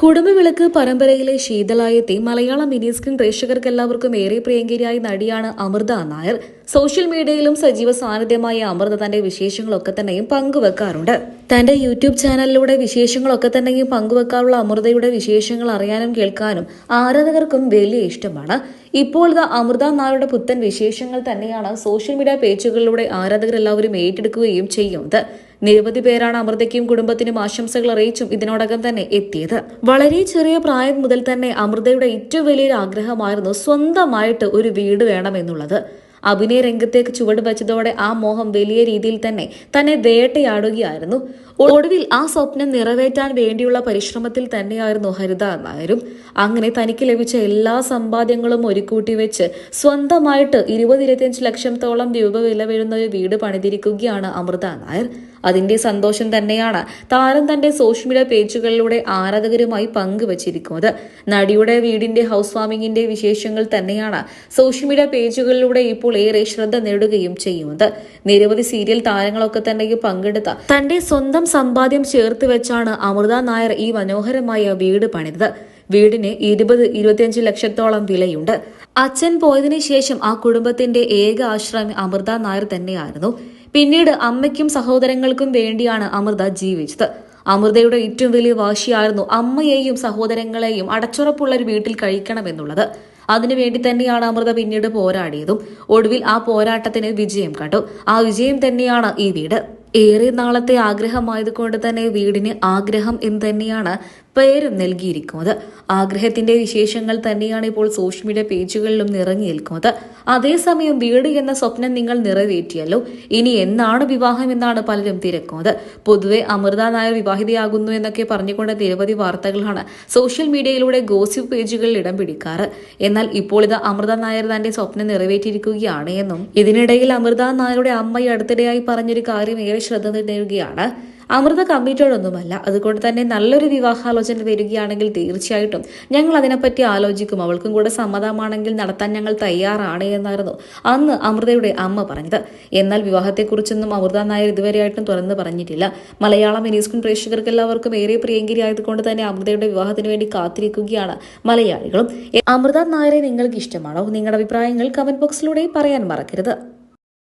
കുടുംബവിളക്ക് പരമ്പരയിലെ ശീതളായെത്തി മലയാള mini screen പ്രേക്ഷകർക്ക് എല്ലാവർക്കും ഏറെ പ്രിയങ്കരിയായ നടിയാണ് അമൃത നായർ. സോഷ്യൽ മീഡിയയിലും സജീവ സാന്നിധ്യമായ അമൃത തന്റെ വിശേഷങ്ങളൊക്കെ തന്നെയും പങ്കുവെക്കാറുണ്ട്. തന്റെ യൂട്യൂബ് ചാനലിലൂടെ വിശേഷങ്ങളൊക്കെ തന്നെയും പങ്കുവെക്കാറുള്ള അമൃതയുടെ വിശേഷങ്ങൾ അറിയാനും കേൾക്കാനും ആരാധകർക്കും വലിയ ഇഷ്ടമാണ്. ഇപ്പോൾ അമൃത നായരുടെ പുത്തൻ വിശേഷങ്ങൾ തന്നെയാണ് സോഷ്യൽ മീഡിയ പേജുകളിലൂടെ ആരാധകരെല്ലാവരും ഏറ്റെടുക്കുകയും ചെയ്യുന്നത്. നിരവധി പേരാണ് അമൃതയ്ക്കും കുടുംബത്തിനും ആശംസകൾ അറിയിച്ചും ഇതിനോടകം തന്നെ എത്തിയത്. വളരെ ചെറിയ പ്രായം മുതൽ തന്നെ അമൃതയുടെ ഏറ്റവും വലിയൊരു ആഗ്രഹമായിരുന്നു സ്വന്തമായിട്ട് ഒരു വീട് വേണമെന്നുള്ളത്. അഭിനയ രംഗത്തേക്ക് ചുവട് വച്ചതോടെ ആ മോഹം വലിയ രീതിയിൽ തന്നെ തന്നെ വേട്ടയാടുകയായിരുന്നു. ഒടുവിൽ ആ സ്വപ്നം നിറവേറ്റാൻ വേണ്ടിയുള്ള പരിശ്രമത്തിൽ തന്നെയായിരുന്നു ഹരിത നായരും. അങ്ങനെ തനിക്ക് ലഭിച്ച എല്ലാ സമ്പാദ്യങ്ങളും ഒരുക്കൂട്ടി വെച്ച് സ്വന്തമായിട്ട് ഇരുപത് ഇരുപത്തിയഞ്ച് ലക്ഷത്തോളം രൂപ വില വരുന്ന ഒരു വീട് പണിതിരിക്കുകയാണ് അമൃത നായർ. അതിന്റെ സന്തോഷം തന്നെയാണ് താരം തന്റെ സോഷ്യൽ മീഡിയ പേജുകളിലൂടെ ആരാധകരുമായി പങ്കുവച്ചിരിക്കുന്നത്. നടിയുടെ വീടിന്റെ ഹൗസ് വാമിങ്ങിന്റെ വിശേഷങ്ങൾ തന്നെയാണ് സോഷ്യൽ മീഡിയ പേജുകളിലൂടെ ഇപ്പോൾ ഏറെ ശ്രദ്ധ നേടുകയും ചെയ്യുന്നത്. നിരവധി സീരിയൽ താരങ്ങളൊക്കെ തന്നെ പങ്കെടുത്ത തന്റെ സ്വന്തം സമ്പാദ്യം ചേർത്ത് വെച്ചാണ് അമൃത നായർ ഈ മനോഹരമായ വീട് പണിതത്. വീടിന് ഇരുപത് ഇരുപത്തിയഞ്ച് ലക്ഷത്തോളം വിലയുണ്ട്. അച്ഛൻ പോയതിനു ശേഷം ആ കുടുംബത്തിന്റെ ഏക ആശ്രയം അമൃത നായർ തന്നെയായിരുന്നു. പിന്നീട് അമ്മയ്ക്കും സഹോദരങ്ങൾക്കും വേണ്ടിയാണ് അമൃത ജീവിച്ചത്. അമൃതയുടെ ഏറ്റവും വലിയ വാശിയായിരുന്നു അമ്മയെയും സഹോദരങ്ങളെയും അടച്ചുറപ്പുള്ള ഒരു വീട്ടിൽ കഴിക്കണമെന്നുള്ളത്. അതിനുവേണ്ടി തന്നെയാണ് അമൃത പിന്നീട് പോരാടിയതും. ഒടുവിൽ ആ പോരാട്ടത്തിന് വിജയം കണ്ടു. ആ വിജയം തന്നെയാണ് ഈ വീട്. ഏറെ നാളത്തെ ആഗ്രഹമായതുകൊണ്ട് തന്നെ വീടിന് ആഗ്രഹം എന്ന് തന്നെയാണ് പേരും നൽകിയിരിക്കുന്നത്. ആഗ്രഹത്തിന്റെ വിശേഷങ്ങൾ തന്നെയാണ് ഇപ്പോൾ സോഷ്യൽ മീഡിയ പേജുകളിലും നിറഞ്ഞു നിൽക്കുന്നത്. അതേസമയം വീട് എന്ന സ്വപ്നം നിങ്ങൾ നിറവേറ്റിയല്ലോ. ഇനി എന്നാണ് വിവാഹം എന്നാണ് പലരും തിരക്കുന്നത്. പൊതുവെ അമൃത നായർ വിവാഹിതയാകുന്നു എന്നൊക്കെ പറഞ്ഞുകൊണ്ട് നിരവധി വാർത്തകളാണ് സോഷ്യൽ മീഡിയയിലൂടെ ഗോസിപ്പ് പേജുകളിൽ ഇടം പിടിക്കാറ്. എന്നാൽ ഇപ്പോൾ ഇത് അമൃത നായർ തന്റെ സ്വപ്നം നിറവേറ്റിയിരിക്കുകയാണ് എന്നും ഇതിനിടയിൽ അമൃത നായരുടെ അമ്മ അടുത്തിടെയായി പറഞ്ഞൊരു കാര്യം ഏറെ ശ്രദ്ധ നേടുകയാണ്. അമൃത കമ്മിറ്റോടൊന്നുമല്ല അതുകൊണ്ട് തന്നെ നല്ലൊരു വിവാഹാലോചന വരികയാണെങ്കിൽ തീർച്ചയായിട്ടും ഞങ്ങൾ അതിനെപ്പറ്റി ആലോചിക്കും. അവൾക്കും കൂടെ സമ്മതമാണെങ്കിൽ നടത്താൻ ഞങ്ങൾ തയ്യാറാണ് എന്നായിരുന്നു അന്ന് അമൃതയുടെ അമ്മ പറഞ്ഞത്. എന്നാൽ വിവാഹത്തെക്കുറിച്ചൊന്നും അമൃത നായർ ഇതുവരെയായിട്ടും തുറന്നു പറഞ്ഞിട്ടില്ല. മലയാളം മിനിസ്കുൻ പ്രേക്ഷകർക്ക് എല്ലാവർക്കും ഏറെ പ്രിയങ്കരി ആയതുകൊണ്ട് തന്നെ അമൃതയുടെ വിവാഹത്തിന് വേണ്ടി കാത്തിരിക്കുകയാണ് മലയാളികളും. അമൃത നായരെ നിങ്ങൾക്ക് ഇഷ്ടമാണോ? നിങ്ങളുടെ അഭിപ്രായങ്ങൾ കമന്റ് ബോക്സിലൂടെ പറയാൻ മറക്കരുത്.